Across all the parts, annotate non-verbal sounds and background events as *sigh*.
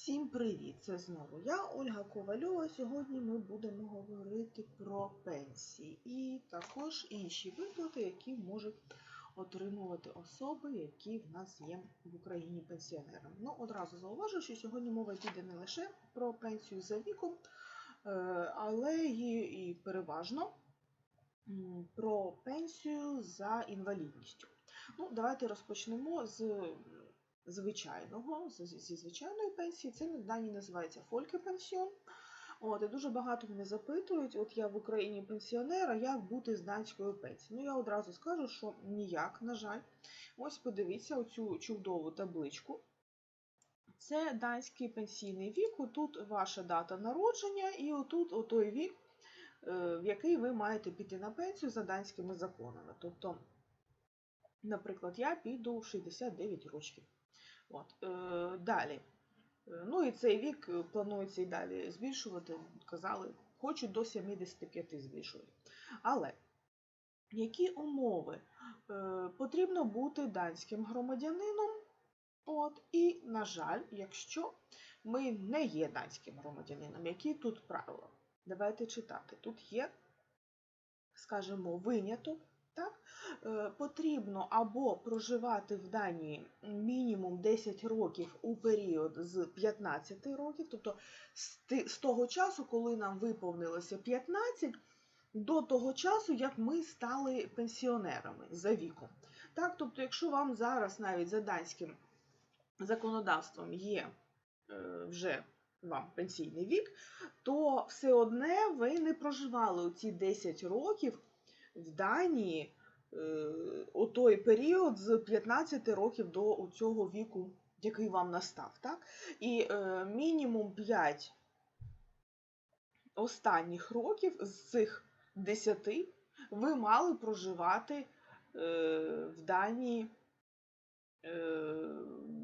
Всім привіт! Це знову я, Ольга Ковальова. Сьогодні ми будемо говорити про пенсії і також інші виплати, які можуть отримувати особи, які в нас є в Україні пенсіонерами. Ну, одразу зауважу, що сьогодні мова піде не лише про пенсію за віком, е, але і переважно про пенсію за інвалідністю. Ну, давайте розпочнемо з звичайного, зі звичайної пенсії. Це в Данії називається фолькепенсіон. От, і дуже багато мене запитують, от я в Україні пенсіонер, а як бути з данською пенсією? Ну, я одразу скажу, що ніяк, на жаль. Ось подивіться оцю чудову табличку. Це данський пенсійний вік, тут ваша дата народження, і отут отой вік, е, в який ви маєте піти на пенсію за данськими законами. Тобто, наприклад, я піду в 69 років. От, е, далі. Е, Ну і цей вік е, планується і далі збільшувати. Казали, хочуть до 75 збільшувати. Але які умови? Е, потрібно бути данським громадянином. От, і, на жаль, якщо ми не є данським громадянином, які тут правила? Давайте читати. Тут є, скажімо, виняток. Так? Е, потрібно або проживати в Данії мінімум 10 років у період з 15 років, тобто з того часу, коли нам виповнилося 15, до того часу, як ми стали пенсіонерами за віком. Так, тобто, якщо вам зараз навіть за данським законодавством є е, вже вам пенсійний вік, то все одне ви не проживали ці 10 років в Данії е, у той період з 15 років до цього віку, який вам настав. Так? І е, мінімум 5 останніх років з цих 10 ви мали проживати е, в Данії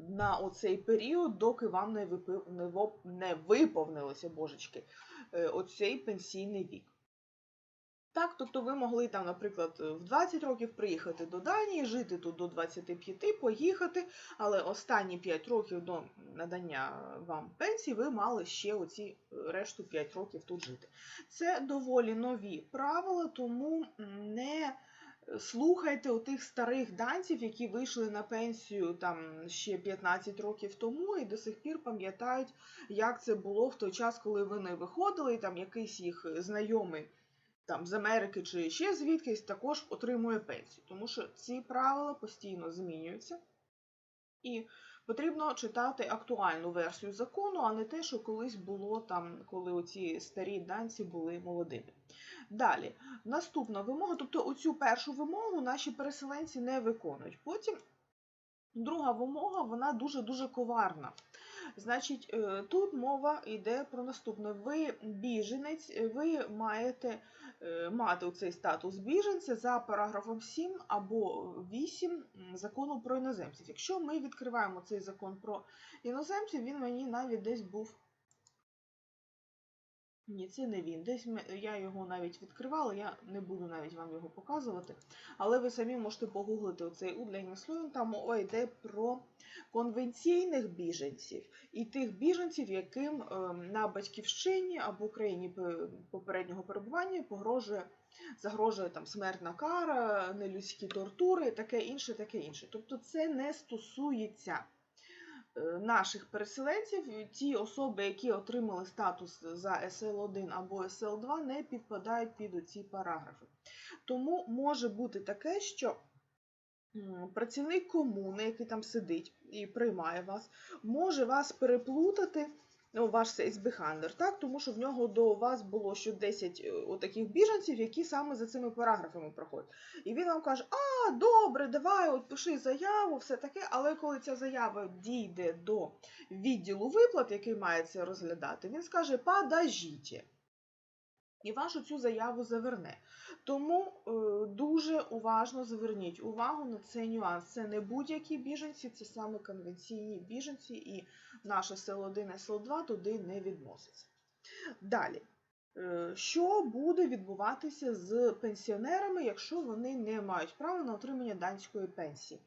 на оцей період, доки вам не, випи- не, виповнилося, божечки, оцей пенсійний вік. Так, тобто ви могли там, наприклад, в 20 років приїхати до Данії, жити тут до 25, поїхати, але останні 5 років до надання вам пенсії ви мали ще оці е, решту 5 років тут жити. Це доволі нові правила, тому не слухайте отих старих данців, які вийшли на пенсію там ще 15 років тому і до сих пір пам'ятають, як це було в той час, коли вони виходили, і там якийсь їх знайомий там з Америки чи ще звідкись також отримує пенсію, тому що ці правила постійно змінюються. І потрібно читати актуальну версію закону, а не те, що колись було там, коли оці старі данці були молодими. Далі, наступна вимога, тобто оцю першу вимогу наші переселенці не виконують. Потім друга вимога, вона дуже-дуже коварна. Значить, е, тут мова йде про наступне. Ви біженець, ви маєте мати цей статус біженця за параграфом 7 або 8 закону про іноземців. Якщо ми відкриваємо цей закон про іноземців, він мені навіть десь був. Ні, це не він. Десь я його навіть відкривала, я не буду навіть вам його показувати. Але ви самі можете погуглити оцей Удлейнеслоєн, там мова йде про конвенційних біженців і тих біженців, яким ем, на батьківщині або в країні попереднього перебування погрожує, загрожує там смертна кара, нелюдські тортури, таке інше, таке інше. Тобто це не стосується наших переселенців. Ті особи, які отримали статус за СЛ1 або СЛ2, не підпадають під ці параграфи. Тому може бути таке, що працівник комуни, який там сидить і приймає вас, може вас переплутати. Ну, ваш сейсбехандер, так, тому що в нього до вас було ще 10 е, отаких біженців, які саме за цими параграфами проходять. І він вам каже: А, добре, давай, от пиши заяву, все таке. Але коли ця заява дійде до відділу виплат, який має це розглядати, він скаже: подождіть. І вашу цю заяву заверне. Тому е, дуже уважно зверніть увагу на цей нюанс. Це не будь-які біженці, це саме конвенційні біженці, і наше СЛ1 СЛ2 туди не відноситься. Далі. Е, Що буде відбуватися з пенсіонерами, якщо вони не мають права на отримання данської пенсії?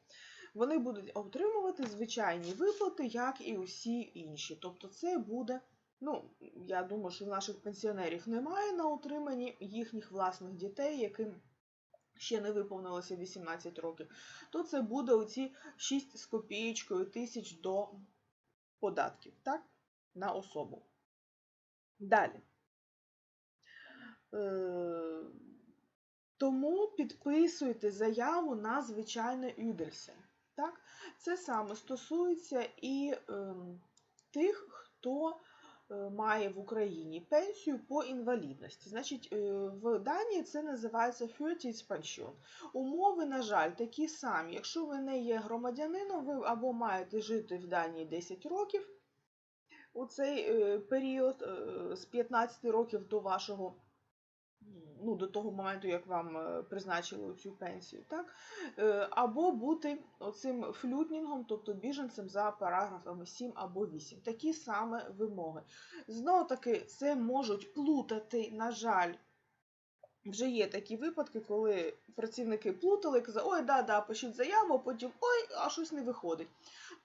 вони будуть отримувати звичайні виплати, як і усі інші. Тобто це буде, ну, я думаю, що наших пенсіонерів немає на утриманні їхніх власних дітей, яким ще не виповнилося 18 років, то це буде оці 6 з копієчкою тисяч до податків, так? На особу. Далі. Е, тому підписуйте заяву на звичайне Юдельсе. Так? Це саме стосується і е, тих, хто має в Україні пенсію по інвалідності. Значить, е, в Данії це називається Pension. Умови, на жаль, такі самі. Якщо ви не є громадянином, ви або маєте жити в Данії 10 років у цей е, період е, з 15 років до вашого ну, до того моменту, як вам е, призначили цю пенсію, так? Е, або бути оцим флютнінгом, тобто біженцем за параграфами 7 або 8. Такі саме вимоги. Знову таки, це можуть плутати, на жаль. Вже є такі випадки, коли працівники плутали казали, ой, да, да, пишіть заяву, а потім ой, а щось не виходить.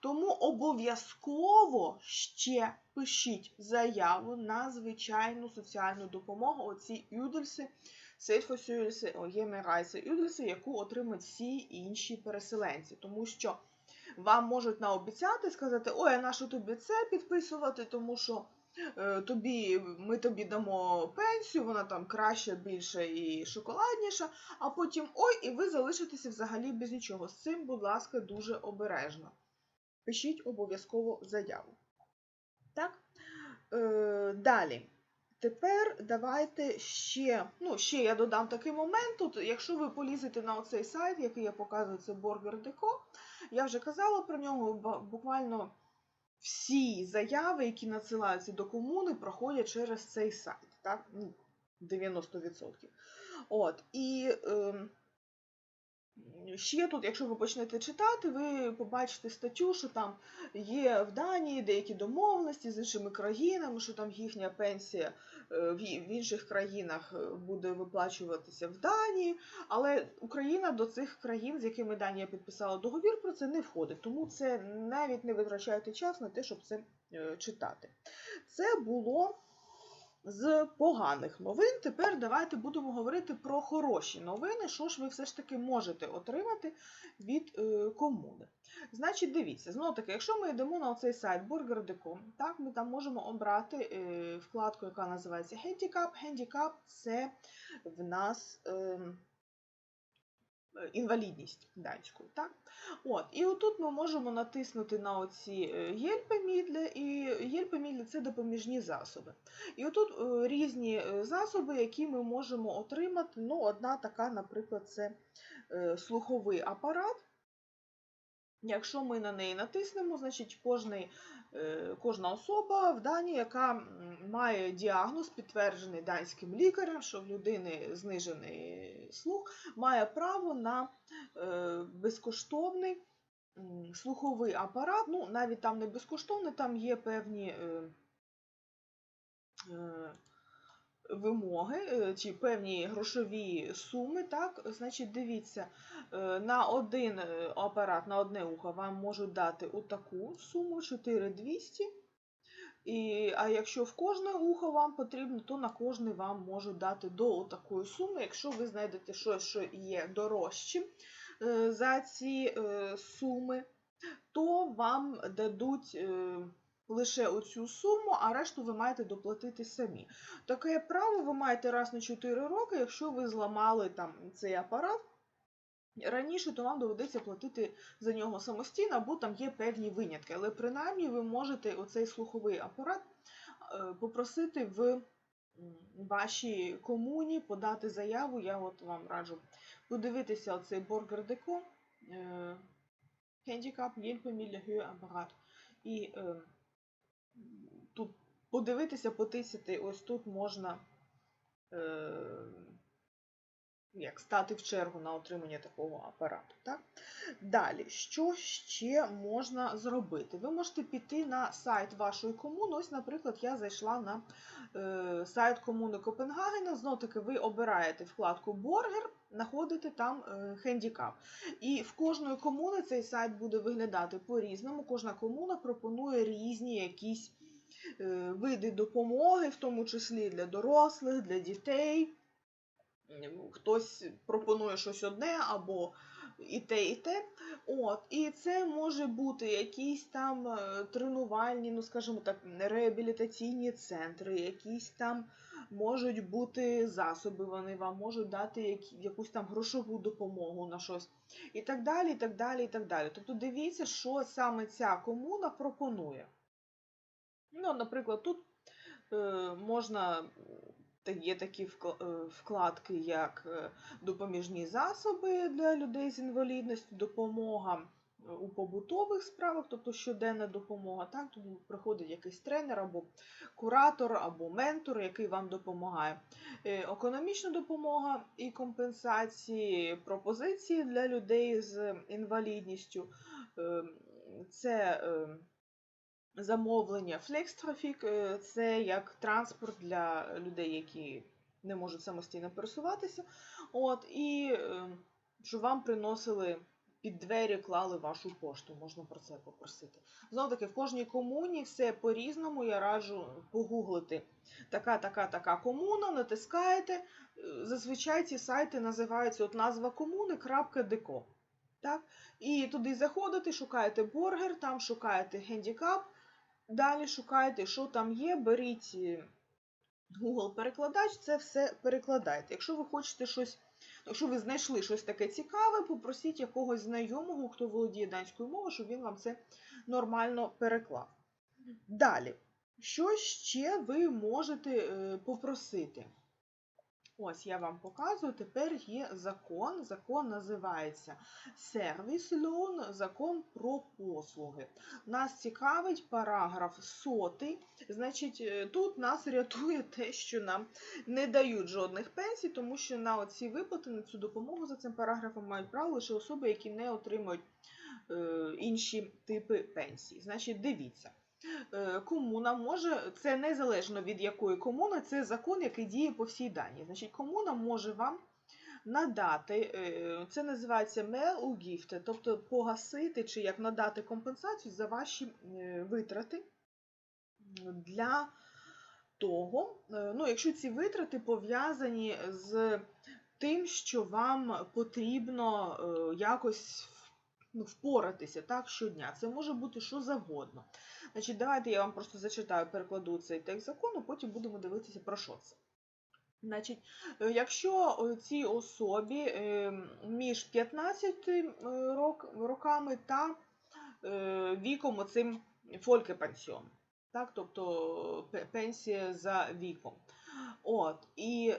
Тому обов'язково ще пишіть заяву на звичайну соціальну допомогу, оці юдельси, сельфосюльси, ємерайси, юдельси, яку отримають всі інші переселенці. Тому що вам можуть наобіцяти сказати, ой, а на що тобі це підписувати, тому що тобі, ми тобі дамо пенсію, вона там краща, більша і шоколадніша, а потім ой, і ви залишитеся взагалі без нічого. З цим, будь ласка, дуже обережно пишіть обов'язково заяву. Так? Е, Далі. Тепер давайте ще, ну, ще я додам такий момент. Тут, якщо ви полізете на оцей сайт, який я показую, це Burger.deco, я вже казала про нього, буквально всі заяви, які надсилаються до комуни, проходять через цей сайт. Так? Ну, 90%. От, І е, Ще тут, якщо ви почнете читати, ви побачите статтю, що там є в Данії деякі домовленості з іншими країнами, що там їхня пенсія е, в інших країнах е, буде виплачуватися в Данії, але Україна до цих країн, з якими Данія підписала договір, про це не входить. Тому це навіть не витрачайте час на те, щоб це е, читати. Це було з поганих новин. Тепер давайте будемо говорити про хороші новини, що ж ви все ж таки можете отримати від е, комуни. Значить, дивіться, знову таки, якщо ми йдемо на цей сайт burger.com, так, ми там можемо обрати е, вкладку, яка називається Handicap. Handicap – це в нас. Е, інвалідність данською. Так? От, І отут ми можемо натиснути на оці єльпемідлі, і єльпемідлі це допоміжні засоби. І отут е, різні е, засоби, які ми можемо отримати. Ну, Одна така, наприклад, це е, слуховий апарат. Якщо ми на неї натиснемо, значить кожний, кожна особа в Данії, яка має діагноз, підтверджений данським лікарем, що в людини знижений слух, має право на безкоштовний слуховий апарат. Ну, навіть там не безкоштовний, там є певні вимоги е, чи певні грошові суми, так, значить, дивіться, е, на один е, апарат, на одне ухо вам можуть дати отаку суму 4200. І, А якщо в кожне ухо вам потрібно, то на кожне вам можуть дати до такої суми. Якщо ви знайдете щось, що є дорожчим за ці суми, то вам дадуть лише оцю суму, а решту ви маєте доплатити самі. Таке право ви маєте раз на 4 роки, якщо ви зламали там цей апарат. Раніше то вам доведеться платити за нього самостійно, або там є певні винятки. Але принаймні ви можете оцей слуховий апарат е, попросити в вашій комуні подати заяву. Я от вам раджу подивитися оцей Боргер-Деко, Handicap, Hjælpemiddel, апарат. І е, тут подивитися, потисяти, ось тут можна е, як стати в чергу на отримання такого апарату. Так? Далі, що ще можна зробити? Ви можете піти на сайт вашої комуни. Ось, наприклад, я зайшла на е, сайт комуни Копенгагена. Знов таки ви обираєте вкладку Боргер, знаходите там е, хендікап. І в кожної комуни цей сайт буде виглядати по-різному. Кожна комуна пропонує різні якісь види допомоги, в тому числі для дорослих, для дітей. Хтось пропонує щось одне або і те, і те. От, і це може бути якісь там е, тренувальні, ну скажімо так, реабілітаційні центри, якісь там можуть бути засоби, вони вам можуть дати якусь там грошову допомогу на щось. І так далі, і так далі, і так далі. Тобто дивіться, що саме ця комуна пропонує. Ну, наприклад, тут е, можна, є такі е, вкладки, як е, допоміжні засоби для людей з інвалідністю, допомога у побутових справах, тобто щоденна допомога. Так? Тому приходить якийсь тренер або куратор, або ментор, який вам допомагає. Економічна допомога і компенсації, пропозиції для людей з інвалідністю. Е, Це е, замовлення флекстрафік це як транспорт для людей, які не можуть самостійно пересуватися. От, і е, щоб вам приносили під двері, клали вашу пошту, можна про це попросити. Знову таки, в кожній комуні все по-різному. Я раджу погуглити така, така, така комуна, натискаєте. Е, Зазвичай ці сайти називаються от назва комуни.деко. Так? І туди заходите, шукаєте бургер, там шукаєте гендікап, Далі шукайте, що там є, беріть е, Google перекладач, це все перекладайте. Якщо ви хочете щось, якщо ви знайшли щось таке цікаве, попросіть якогось знайомого, хто володіє данською мовою, щоб він вам це нормально переклав. Далі, що ще ви можете е, попросити? Ось я вам показую. Тепер є закон. Закон називається Сервіс Лон, закон про послуги. Нас цікавить параграф сотий. Значить, е, тут нас рятує те, що нам не дають жодних пенсій, тому що на оці виплати, на цю допомогу за цим параграфом мають право лише особи, які не отримують е, інші типи пенсій. Значить, дивіться. Е, Комуна може, це незалежно від якої комуни, це закон, який діє по всій Данії. Значить, комуна може вам надати, е, це називається мел у тобто погасити чи як надати компенсацію за ваші е, витрати для того, ну, якщо ці витрати пов'язані з тим, що вам потрібно якось ну, впоратися так, щодня. Це може бути що завгодно. Значить, давайте я вам просто зачитаю, перекладу цей текст закону, потім будемо дивитися про що це. Значить, е, якщо е, цій особі е, між 15 е, рок, роками та віком оцим фолькепансіон, так, тобто пенсія за віком. От, і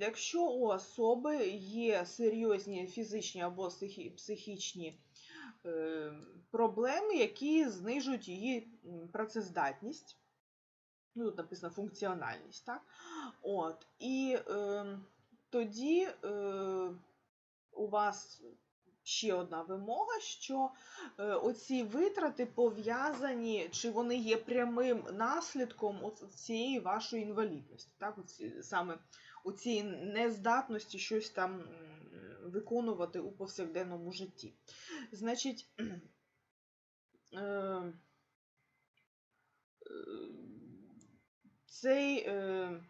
якщо у особи є серйозні фізичні або психі- психічні проблеми, які знижують її працездатність, ну, тут написано функціональність, так? От, і е, тоді е, у вас ще одна вимога, що е, оці витрати пов'язані, чи вони є прямим наслідком цієї вашої інвалідності, так? Оці, саме у цій нездатності щось там виконувати у повсякденному житті. Значить, *clears throat* е, е, цей е,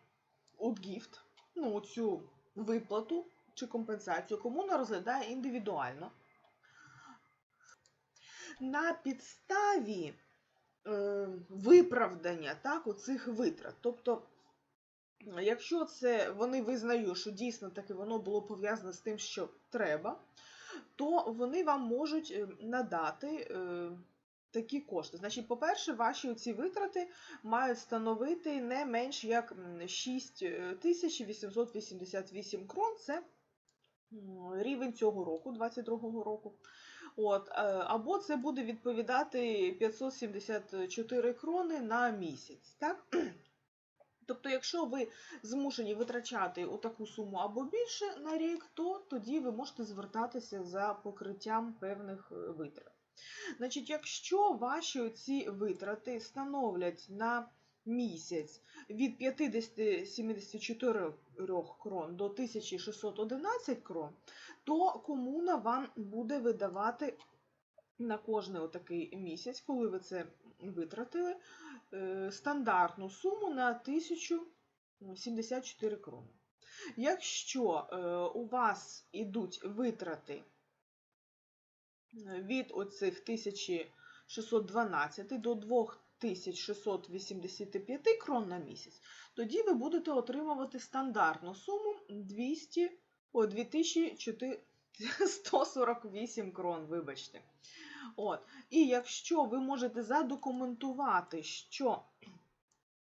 утгіфт, ну, цю виплату чи компенсацію комуна розглядає індивідуально. На підставі виправдання так, оцих витрат. Тобто, якщо це вони визнають, що дійсно таки воно було пов'язане з тим, що треба, то вони вам можуть е, надати е, такі кошти. Значить, по-перше, ваші ці витрати мають становити не менш як 6888 крон. Це рівень цього року, 22-го року. От, е, або це буде відповідати 574 крони на місяць. Так? Тобто, якщо ви змушені витрачати таку суму або більше на рік, то тоді ви можете звертатися за покриттям певних е, витрат. Значить, якщо ваші ці витрати становлять на місяць від 50-74 крон до 1611 крон, то комуна вам буде видавати на кожний отакий місяць, коли ви це витратили, стандартну суму на 1074 крони. Якщо е, у вас ідуть витрати е, від оцих 1612 до 2685 крон на місяць, тоді ви будете отримувати стандартну суму 200, о, *laughs* 2448 крон, вибачте. От. І якщо ви можете задокументувати, що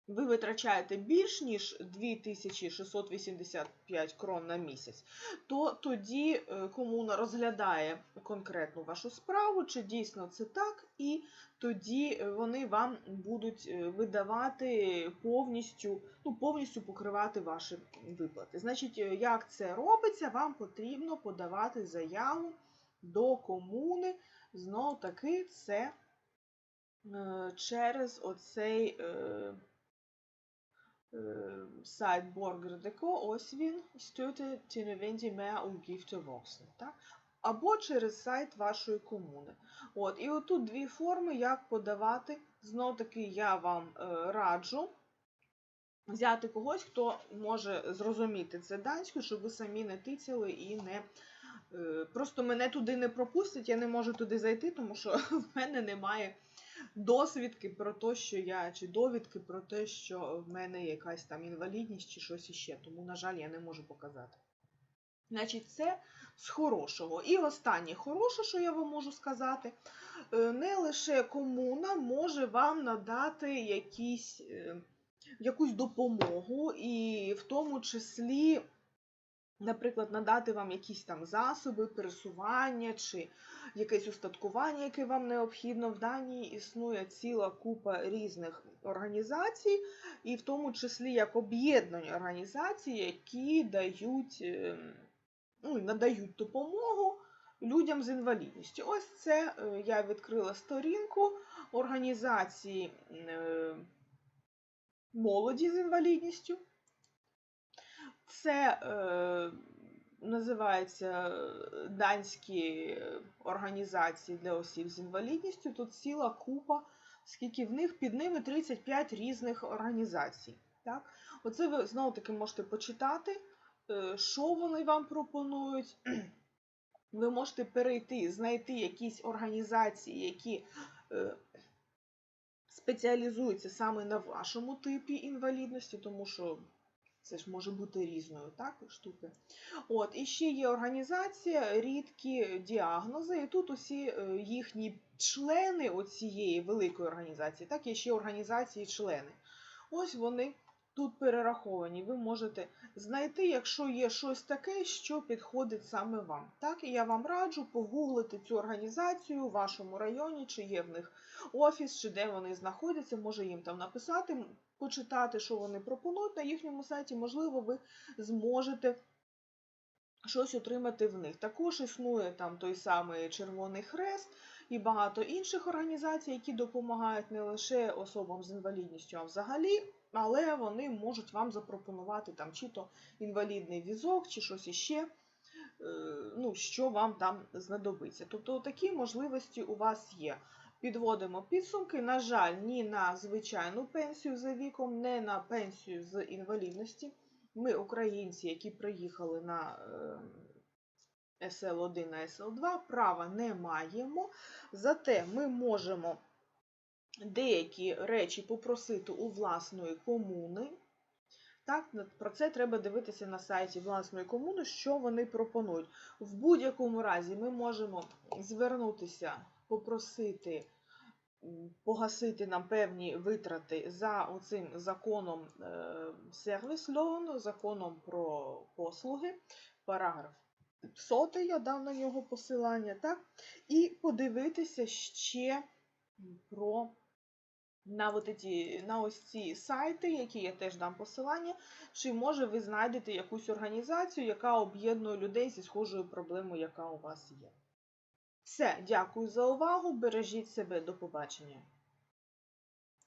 ви витрачаєте більш ніж 2685 крон на місяць, то тоді е, комуна розглядає конкретну вашу справу, чи дійсно це так, і тоді е, вони вам будуть е, видавати повністю, ну, повністю покривати ваші виплати. Значить, як це робиться, вам потрібно подавати заяву до комуни. Знову таки, це через оцей сайт Borger.dk, ось він, Støtte til nødvendig mer udgifter voksne. Так? Або через сайт вашої комуни. От, І отут дві форми, як подавати. Знов таки я вам е, раджу взяти когось, хто може зрозуміти це данською, щоб ви самі не тицяли і не. Е, просто мене туди не пропустять, я не можу туди зайти, тому що *laughs* в мене немає досвідки про те, що я, чи довідки про те, що в мене якась там інвалідність чи щось іще. Тому, на жаль, я не можу показати. Значить, це з хорошого. І останнє хороше, що я вам можу сказати, е, не лише комуна може вам надати якісь, е, якусь допомогу, і в тому числі наприклад, надати вам якісь там засоби, пересування чи якесь устаткування, яке вам необхідно. В Данії існує ціла купа різних організацій, і в тому числі як об'єднані організації, які дають, ем, ну, надають допомогу. Людям з інвалідністю. Ось це е, я відкрила сторінку організації е, молоді з інвалідністю. Це е, називається е, данські організації для осіб з інвалідністю. Тут ціла купа, скільки в них під ними 35 різних організацій. Так? Оце ви знову-таки можете почитати, е, що вони вам пропонують. *clears throat* Ви можете перейти, знайти якісь організації, які е, спеціалізуються саме на вашому типі інвалідності, тому що це ж може бути різною так, штуки. От, І ще є організація, рідкі діагнози, і тут усі е, їхні члени цієї великої організації, так, є ще організації-члени. Ось вони тут перераховані. Ви можете знайти, якщо є щось таке, що підходить саме вам. Так, І я вам раджу погуглити цю організацію у вашому районі, чи є в них офіс, чи де вони знаходяться, може їм там написати почитати, що вони пропонують на їхньому сайті, можливо, ви зможете щось отримати в них. Також існує там той самий Червоний Хрест і багато інших організацій, які допомагають не лише особам з інвалідністю, а взагалі. Але вони можуть вам запропонувати там чи то інвалідний візок, чи щось іще, е, ну, що вам там знадобиться. Тобто такі можливості у вас є. Підводимо підсумки. На жаль, ні на звичайну пенсію за віком, не на пенсію з інвалідності. Ми, українці, які приїхали на СЛ1 ем, на СЛ2, права не маємо. Зате ми можемо деякі речі попросити у власної комуни. Так, Про це треба дивитися на сайті власної комуни, що вони пропонують. В будь-якому разі ми можемо звернутися попросити погасити нам певні витрати за оцим законом сервіс лоун, законом про послуги, параграф 100, я дав на нього посилання, так? і подивитися ще про на, от ці, на ось ці сайти, які я теж дам посилання, чи може ви знайдете якусь організацію, яка об'єднує людей зі схожою проблемою, яка у вас є. Все, дякую за увагу. Бережіть себе, до побачення.